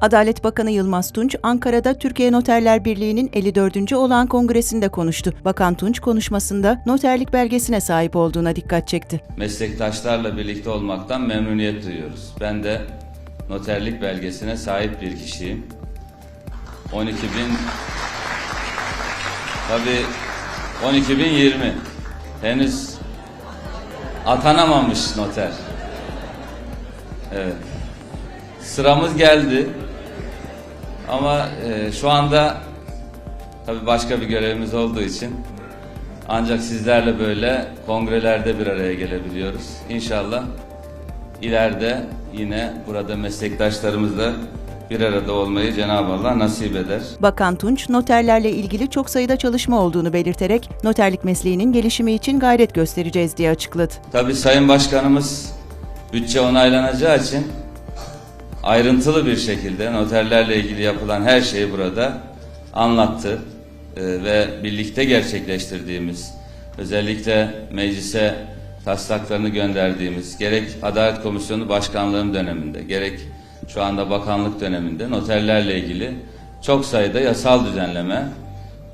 Adalet Bakanı Yılmaz Tunç, Ankara'da Türkiye Noterler Birliği'nin 54. olan kongresinde konuştu. Bakan Tunç konuşmasında noterlik belgesine sahip olduğuna dikkat çekti. meslektaşlarla birlikte olmaktan memnuniyet duyuyoruz. Ben de noterlik belgesine sahip bir kişiyim. 12 bin tabi 12.020 henüz atanamamış noter. Evet. Sıramız geldi. Ama e, şu anda tabi başka bir görevimiz olduğu için ancak sizlerle böyle kongrelerde bir araya gelebiliyoruz. İnşallah ileride yine burada meslektaşlarımızla bir arada olmayı Cenab-ı Allah nasip eder. Bakan Tunç, noterlerle ilgili çok sayıda çalışma olduğunu belirterek noterlik mesleğinin gelişimi için gayret göstereceğiz diye açıkladı. Tabi Sayın Başkanımız bütçe onaylanacağı için ayrıntılı bir şekilde noterlerle ilgili yapılan her şeyi burada anlattı Ee, ve birlikte gerçekleştirdiğimiz özellikle meclise taslaklarını gönderdiğimiz gerek Adalet Komisyonu Başkanlığım döneminde gerek şu anda bakanlık döneminde noterlerle ilgili çok sayıda yasal düzenleme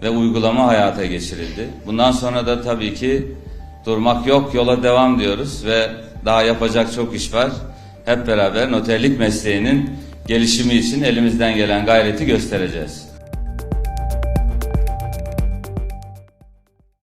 ve uygulama hayata geçirildi. Bundan sonra da tabii ki durmak yok yola devam diyoruz ve daha yapacak çok iş var. Hep beraber noterlik mesleğinin gelişimi için elimizden gelen gayreti göstereceğiz.